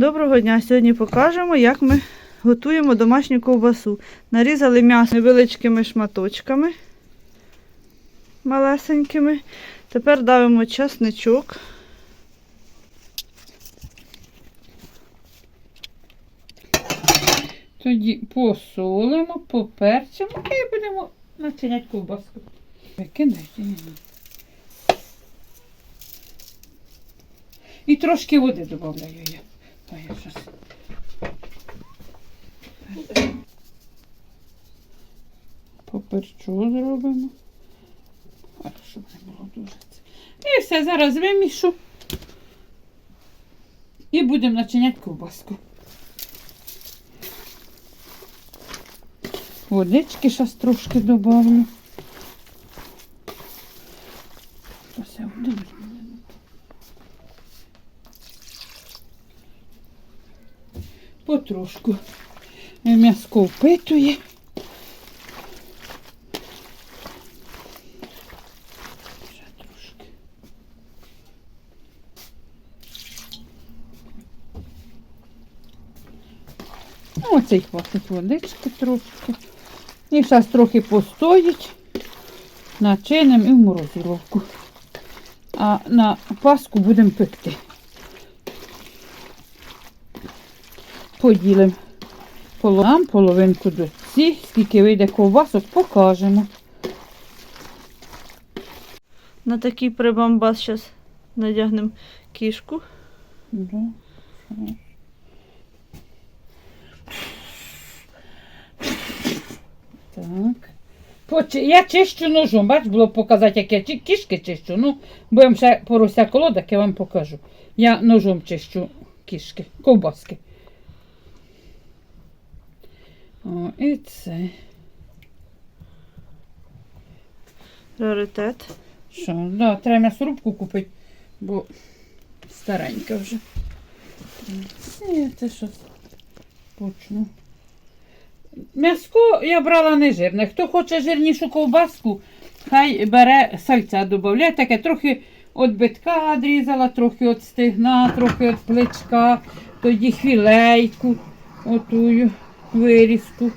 Доброго дня! Сьогодні покажемо, як ми готуємо домашню ковбасу. Нарізали м'ясо невеличкими шматочками малесенькими. Тепер давимо часничок. Тоді посолимо, поперчимо і будемо начиняти ковбаску. Викидайте. І трошки води додаю я. Поперчу зробимо. А, щоб не було дуже це. І все, зараз вимішу. І будемо начиняти ковбаску. Водички зараз трошки візьму. Потрошку. М'яско впитує. Ще трошки. Оце хватить водички трошки. І зараз трохи постоїть, начинимо і в морозиловку. А на паску будемо пекти. Поділимо половинку, половинку до ці, скільки вийде ковбасок, покажемо. На такий прибамбас зараз надягнемо кішку. Да. Так. Почи- Я чищу ножом, бач, було б показати, як я кішки чищу. Ну, будемо ще порося колодок, я вам покажу. Я ножом чищу кішки, ковбаски. О, і це. Раритет. Що, да, треба м'ясорубку купити, бо старенька вже. Це, це що почну. М'яско я брала не жирне. Хто хоче жирнішу ковбаску, хай бере сальця додає. Таке трохи від битка відрізала, трохи від стегна, трохи від плечка, тоді хвілейку, отую вирізку.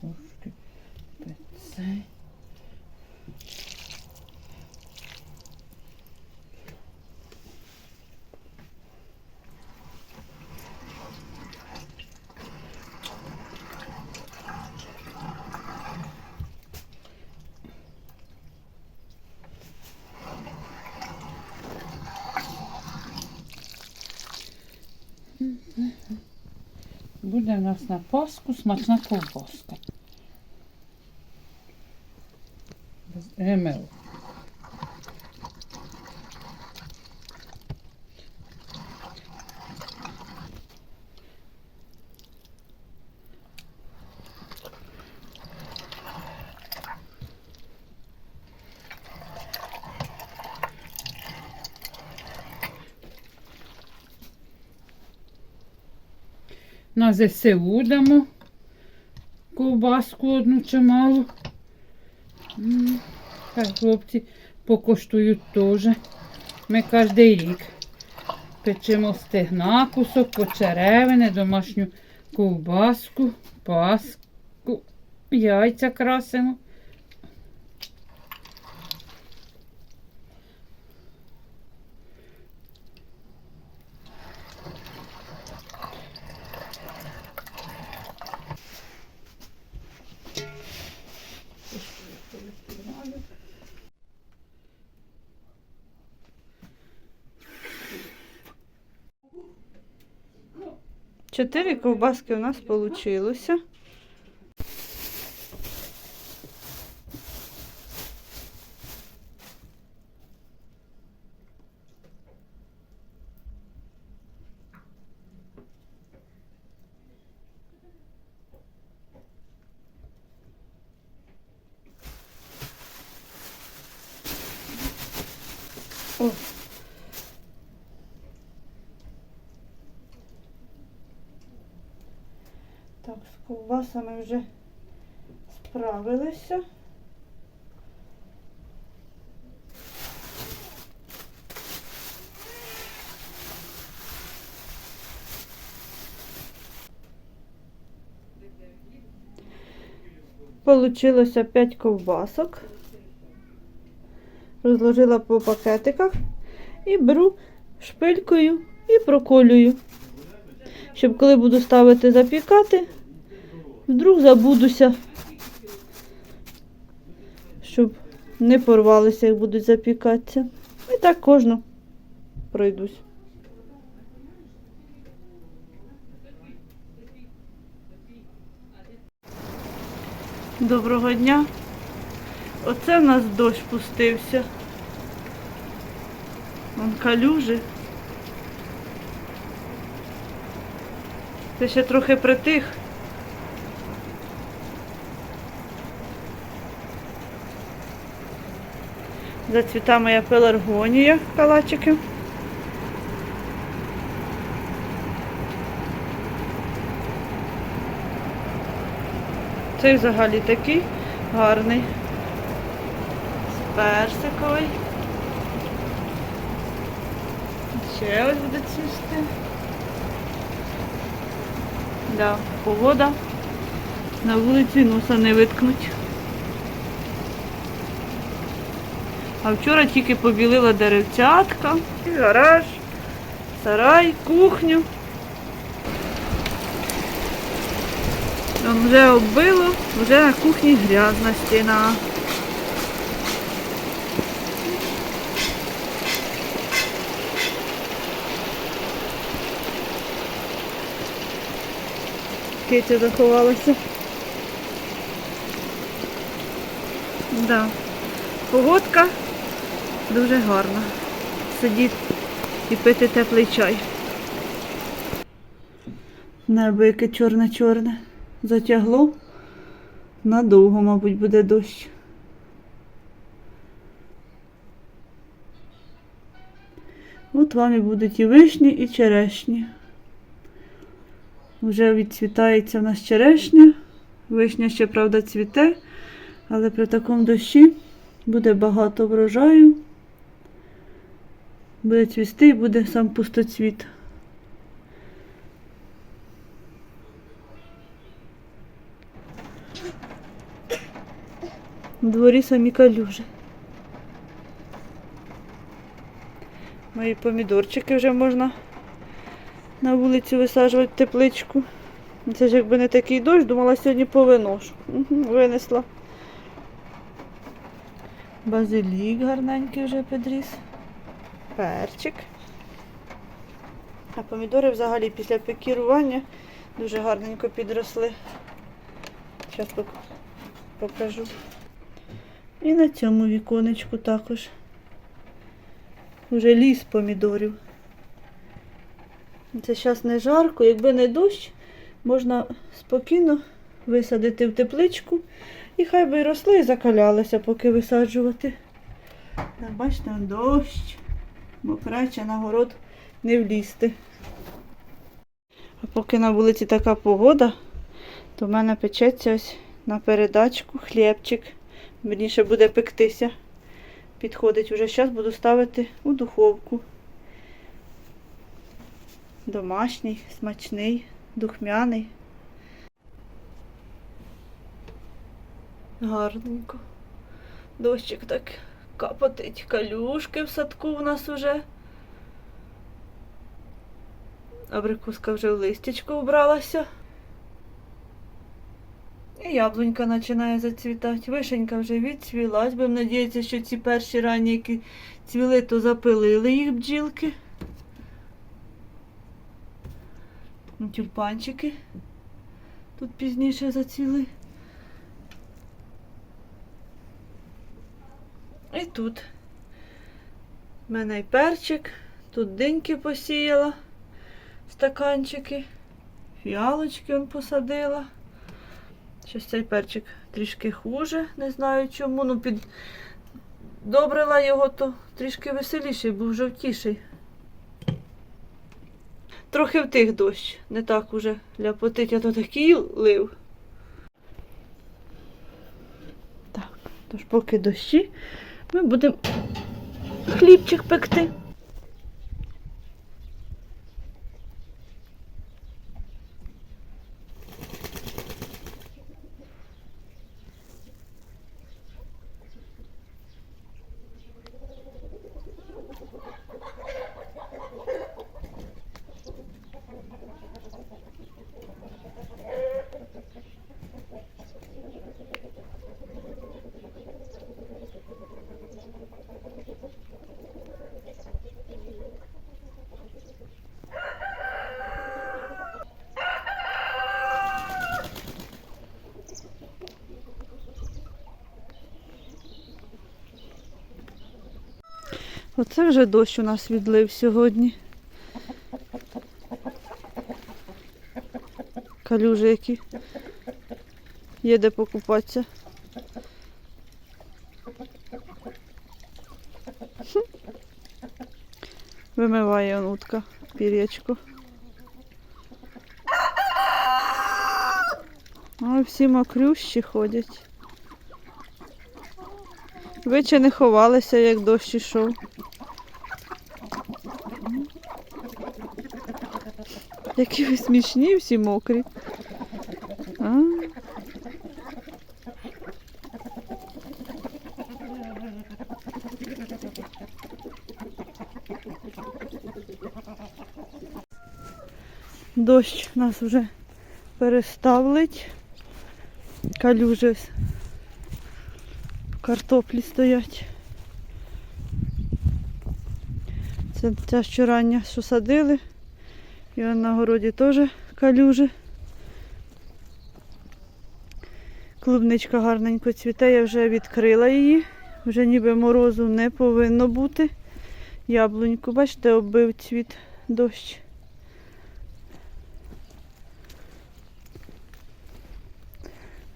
Трошки це. Буде в нас на Пасху смачна ковбаска. Без. На ЗСУ дамо ковбаску одну чималу. Хай хлопці покоштують теж. Ми кожен рік печемо стегна, кусок почеревини, домашню ковбаску, паску, яйця красимо. Чотири ковбаски у нас вийшло. Так, з ковбасами вже справилися. Получилося 5 ковбасок. Розложила по пакетиках і беру шпилькою і проколюю. Щоб коли буду ставити запікати, вдруг забудуся, щоб не порвалися, як будуть запікатися. І так кожну пройдусь. Доброго дня. Оце в нас дощ пустився. Вон калюжі. Це ще трохи притих. Зацвіта моя пеларгонія калачики. Цей взагалі такий гарний. Персиковий. Ще ось буде цвісти. Да, погода. На вулиці носа не виткнуть. А вчора тільки побілила деревцятка, і гараж, сарай, кухню. Вон вже оббило, вже на кухні грязна стіна. Китя заховалася. Да. Погодка дуже гарна. Сидіти і пити теплий чай. Небо яке чорне-чорне. Затягло. Надовго, мабуть, буде дощ. От вам і будуть і вишні, і черешні. Вже відцвітається в нас черешня. Вишня ще, правда, цвіте, але при такому дощі буде багато врожаю. Буде цвісти і буде сам пустоцвіт. У дворі самі калюжі. Мої помідорчики вже можна на вулицю висаджувати тепличку. Це ж якби не такий дощ, думала сьогодні повиношу. Угу, винесла. Базилік гарненький вже підріс. Перчик. А помідори взагалі після пекірування дуже гарненько підросли. Зараз покажу. І на цьому віконечку також. Вже ліс помідорів. Це зараз не жарко, якби не дощ, можна спокійно висадити в тепличку і хай би росли і закалялися, поки висаджувати. Бачите, он дощ, мокрече на город не влізти. А поки на вулиці така погода, то в мене печеться ось на передачку хлібчик. Вірніше буде пектися. Підходить вже зараз буду ставити у духовку. Домашній, смачний, духмяний. Гарненько. Дощик так капотить. Калюшки в садку у нас уже. Абрикуска вже в листячко вбралася. І яблунька починає зацвітати. Вишенька вже відцвілась. Будемо надіятися, що ці перші ранні, які цвіли, то запилили їх бджілки. Тюльпанчики тут пізніше зацвіли. І тут в мене й перчик, тут диньки посіяла, стаканчики, фіалочки он посадила. Щось цей перчик трішки хуже, не знаю чому. Ну, під... Добрила його, то трішки веселіший, був жовтіший. трохи втих дощ. Не так уже ляпотить, а то такий лив. Так, тож поки дощі, ми будемо хлібчик пекти. Оце вже дощ у нас відлив сьогодні. Калюжі які. Є де покупатися. Вимиває он утка пір'ячко. Ой, всі мокрющі ходять. Ви чи не ховалися, як дощ ішов? Які ви смішні, всі мокрі. А? Дощ нас вже переставлить. Калюжи картоплі стоять. Це ця щорання, що садили. І он на городі теж калюжи. Клубничка гарненько цвіте, я вже відкрила її. Вже ніби морозу не повинно бути. Яблуньку, бачите, оббив цвіт дощ.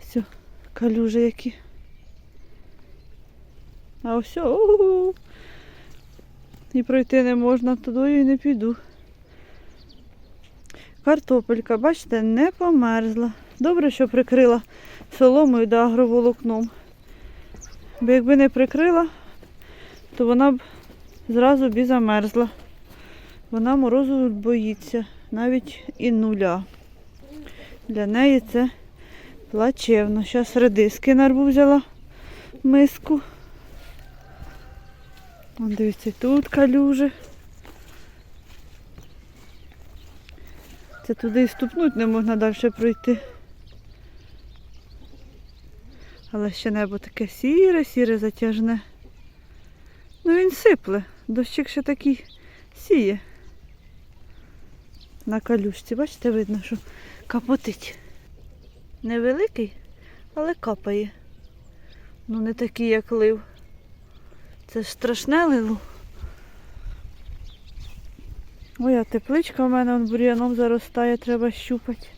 Все, калюжи які. А ось о і пройти не можна, туди і не піду. Картопелька, бачите, не померзла. Добре, що прикрила соломою да агроволокном. Бо якби не прикрила, то вона б зразу б і замерзла. Вона морозу боїться, навіть і нуля. Для неї це плачевно. Зараз редиски нарву взяла миску. Вон, дивіться, тут калюжи. Це туди і ступнути не можна далі пройти. Але ще небо таке сіре, сіре затяжне. Ну він сипле. Дощик ще такий сіє. На калюшці, бачите, видно, що капотить. Невеликий, але капає. Ну не такий, як лив. Це ж страшне лило. А тепличка в мене вон бур'яном заростає, треба щупати.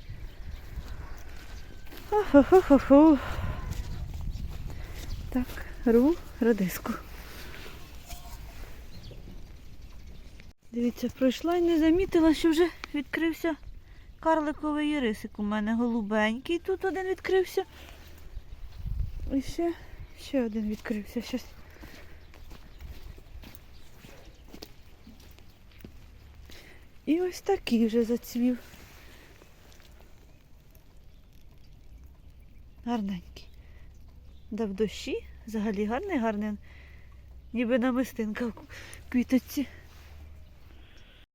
Хо-хо-хо-хо. Так, рву радиску. Дивіться, пройшла і не замітила, що вже відкрився карликовий єрисик у мене голубенький. Тут один відкрився. І ще, ще один відкрився. Щас. І ось такий вже зацвів. Гарненький. Да в дощі взагалі гарний, гарний. Ніби намистинка в квіточці.